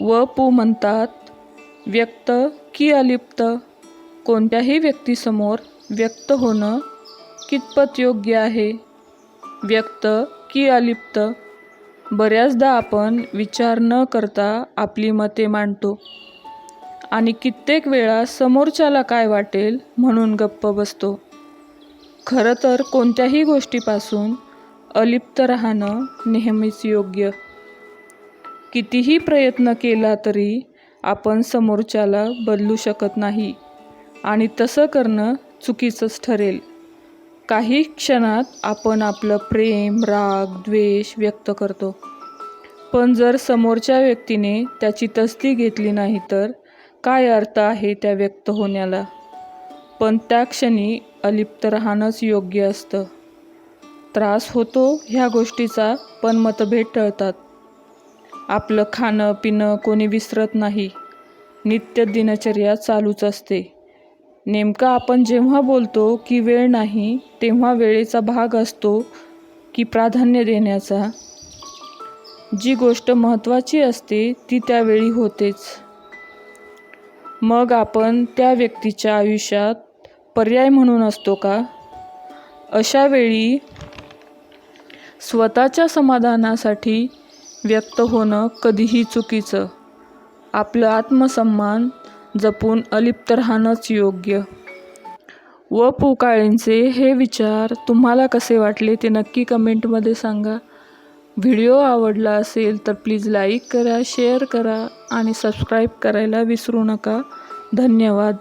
व पु म्हणतात व्यक्त की अलिप्त. कोणत्याही व्यक्तीसमोर व्यक्त होणं कितपत योग्य आहे? व्यक्त की अलिप्त. बऱ्याचदा आपण विचार न करता आपली मते मांडतो. आणि कित्येक वेळा समोरच्याला काय वाटेल म्हणून गप्प बसतो. खरं तर कोणत्याही गोष्टीपासून अलिप्त राहणं नेहमीच योग्य. कितीही प्रयत्न केला तरी आपण समोरच्याला बदलू शकत नाही आणि तसं करणं चुकीचंच ठरेल. काही क्षणात आपण आपलं प्रेम राग द्वेष व्यक्त करतो. पण जर समोरच्या व्यक्तीने त्याची तसदी घेतली नाही तर काय अर्थ आहे त्या व्यक्त होण्याला? पण त्या क्षणी अलिप्त राहणंच योग्य असतं. त्रास होतो ह्या गोष्टीचा पण मतभेद टळतात. आपलं खाणं पिणं कोणी विसरत नाही. नित्य दिनचर्या चालूच असते. नेमकं आपण जेव्हा बोलतो की वेळ नाही तेव्हा वेळेचा भाग असतो की प्राधान्य देण्याचा. जी गोष्ट महत्त्वाची असते ती त्यावेळी होतेच. मग आपण त्या व्यक्तीच्या आयुष्यात पर्याय म्हणून असतो का? अशा वेळी स्वतःच्या समाधानासाठी व्यक्त होणं कधीही चुकीचं. आपलं आत्मसन्मान जपून अलिप्त राहणंच योग्य. व पु काळेंचे हे विचार तुम्हाला कसे वाटले ते नक्की कमेंटमध्ये सांगा. व्हिडिओ आवडला असेल तर प्लीज लाईक करा शेअर करा आणि सबस्क्राईब करायला विसरू नका. धन्यवाद.